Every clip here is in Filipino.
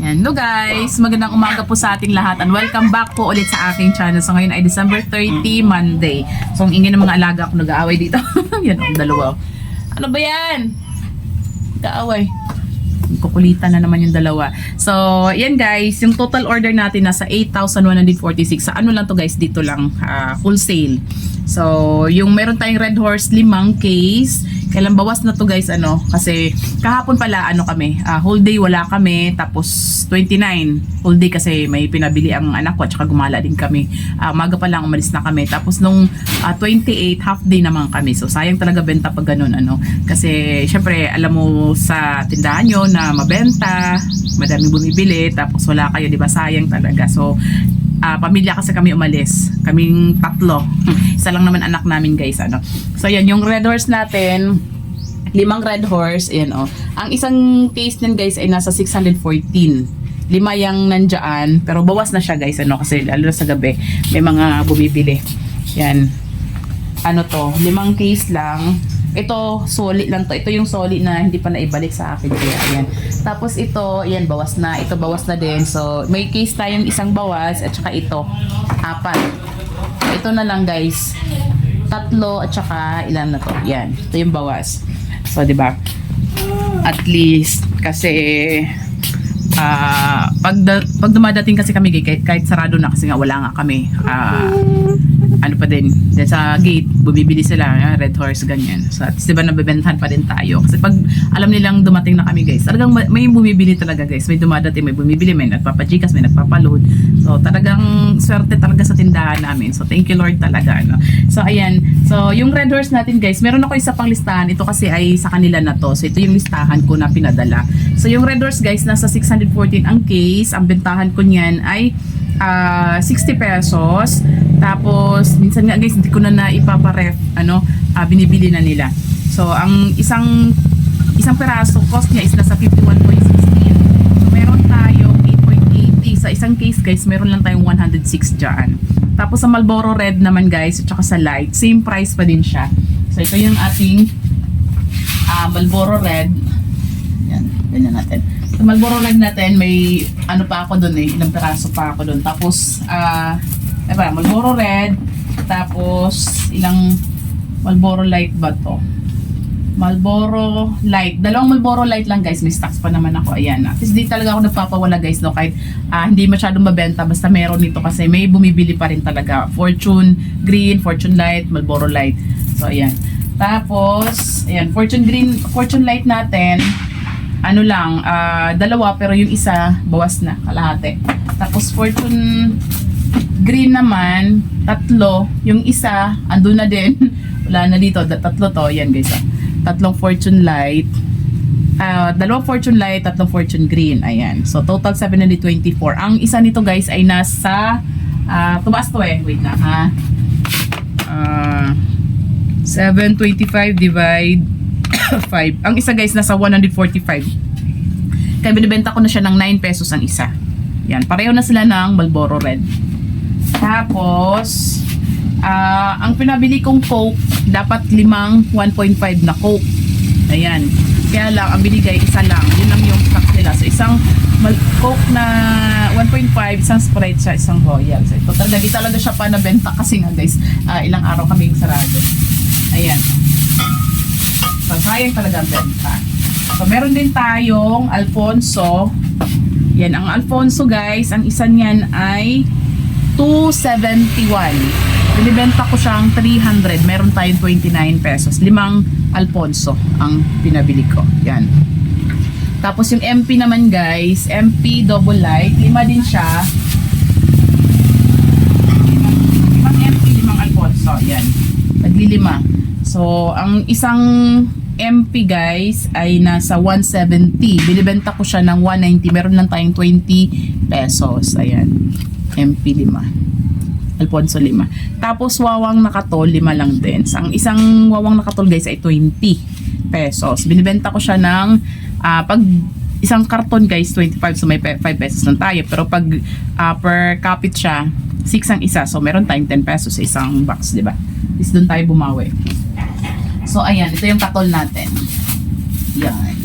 Yan. Hello guys! Magandang umaga po sa ating lahat and welcome back po ulit sa aking channel. So ngayon ay December 30, Monday. So ang ingin ng mga alaga ko nag-aaway dito. yan ang dalawa. Ano ba yan? Nag-aaway. Kukulitan na naman yung dalawa. So, yan guys, yung total order natin nasa 8,146. Sa ano lang to guys, dito lang, ah, wholesale. So, yung meron tayong Red Horse limang case. Kailan bawas na to guys, ano? Kasi kahapon pala, ano kami, ah, whole day wala kami. Tapos 29, whole day kasi may pinabili ang anak ko at saka gumala din kami. Ah, umaga pa lang umalis na kami. Tapos nung ah, 28, half day naman kami. So, sayang talaga benta pag ganun, ano? Kasi, syempre, alam mo sa tindahan nyo na mabenta, madami bumibili, tapos wala kayo, di ba? Sayang talaga. So, ah, pamilya kasi kami umalis. Kaming tatlo. Isa lang naman anak namin guys. Ano. So yan, yung red horse natin, limang red horse, ayan oh. Ang isang case nun guys ay nasa 614. Lima yung nandyan, pero bawas na siya guys, ano, kasi lalo na sa gabi, may mga bumibili. Yan. Ano to, limang case lang. Ito, solid lang to. Ito yung solid na hindi pa naibalik sa akin. Kaya, ayan. Tapos ito, ayan, bawas na. Ito, bawas na din. So, may case tayong isang bawas at saka ito, apat. Ito na lang guys. Tatlo at saka ilan na to. Yan. Ito yung bawas. So, di ba? At least, kasi ah pag, da- pag dumadating kasi kami kahit, kahit sarado na kasi nga wala nga kami ah ano pa din dyan sa gate bumibili sila red horse ganyan. So at diba nabebentahan pa din tayo? Kasi pag alam nilang dumating na kami guys talagang ma- may bumibili talaga guys. May dumadating may bumibili may nagpapajikas may nagpapaload. So talagang swerte talaga sa tindahan namin. So thank you lord talaga ano. So ayan. So yung red horse natin guys meron ako isa pang listahan. Ito kasi ay sa kanila na to. So ito yung listahan ko na pinadala. So yung red horse guys nasa 614 ang case ang bentahan ko niyan ay ah 60 pesos. Tapos, minsan nga guys, hindi ko na naipaparef, ano, ah, binibili na nila. So, ang isang isang peraso, cost niya is nasa 51.16. So, meron tayong 8.80. Sa isang case guys, meron lang tayong 106 dyan. Tapos sa Marlboro Red naman guys, at saka sa Light, same price pa din siya. So, ito yung ating ah Marlboro Red. Yan, ganyan natin. Sa Marlboro Red natin, may ano pa ako doon eh, ilang peraso pa ako doon. Tapos, ah, uh, ba, Marlboro Red, tapos ilang Marlboro Light ba to? Marlboro Light. Dalawang Marlboro Light lang guys. May stocks pa naman ako. Ayan. At least di talaga ako nagpapawala guys. No? Kahit ah, hindi masyadong mabenta. Basta meron nito kasi may bumibili pa rin talaga. Fortune Green, Fortune Light, Marlboro Light. So ayan. Tapos, ayan. Fortune Green, Fortune Light natin. Ano lang, ah, dalawa pero yung isa bawas na, kalahati. Tapos Fortune Green naman, tatlo. Yung isa, ando na din. Wala na dito, tatlo to. Yan guys. ah. Tatlong Fortune Light. Ah, dalawang Fortune Light, tatlong Fortune Green. Ayan. So, total 724. Ang isa nito guys ay nasa, ah, tumaas to eh. Wait na ha. Ah, 725 divide 5. Ang isa guys nasa 145. Kaya binibenta ko na siya ng 9 pesos ang isa. Yan, pareho na sila ng Marlboro Red. Tapos, ah, ang pinabili kong Coke, dapat limang 1.5 na Coke. Ayan. Kaya lang, ang binigay, isa lang. Yun lang yung stocks nila. So, isang Coke na 1.5, isang Sprite siya, isang Royal. So, ito talaga, di talaga siya pa nabenta kasi nga guys, ah, ilang araw kaming sarado. Ayan. So, sayang talaga ang benta. So, meron din tayong Alfonso. Yan, ang Alfonso guys, ang isa niyan ay 271. Binibenta ko siyang 300. Meron tayong 29 pesos. Limang Alfonso ang pinabili ko. Yan. Tapos yung MP naman guys, MP double light, lima din siya. Limang, limang MP, limang Alfonso. Yan. Naglilima. So, ang isang MP guys ay nasa 170. Binibenta ko siya ng 190. Meron lang tayong 20 pesos. Ayan. MP 5. Alfonso 5. Tapos wawang nakatol, 5 lang din. Ang isang wawang nakatol guys ay 20 pesos. Binibenta ko siya ng ah, pag isang karton guys 25 so may pe- 5 pesos lang tayo pero pag ah, per capita siya 6 ang isa so meron tayong 10 pesos sa isang box di ba is doon tayo bumawi so ayan ito yung katol natin yan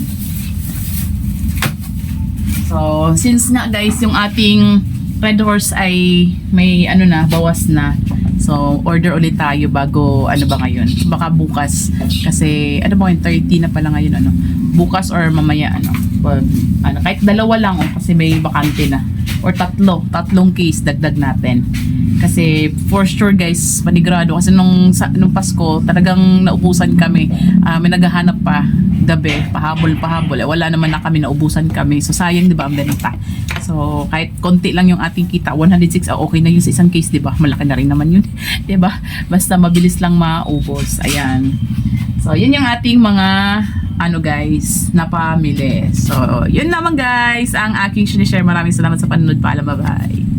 so since nga guys, yung ating Red Horse ay may ano na, bawas na. So, order ulit tayo bago ano ba ngayon? Baka bukas. Kasi, ano ba ngayon? 30 na pala ngayon, ano? Bukas or mamaya, ano? Pag, ano kahit dalawa lang, oh, kasi may bakante na. Or tatlo. Tatlong case, dagdag natin. Kasi, for sure guys, panigurado. Kasi nung, sa, nung Pasko, talagang naubusan kami. Ah, may naghahanap pa gabi, pahabol, pahabol. Eh, wala naman na kami, naubusan kami. So, sayang, di ba, ang benta. So, kahit konti lang yung ating kita, 106, ah, okay na yun sa isang case, di ba? Malaki na rin naman yun. di ba? Basta mabilis lang maubos. Ayan. So, yun yung ating mga ano guys, na pamili. So, yun naman guys, ang aking sinishare. Maraming salamat sa panonood. Paalam, bye-bye.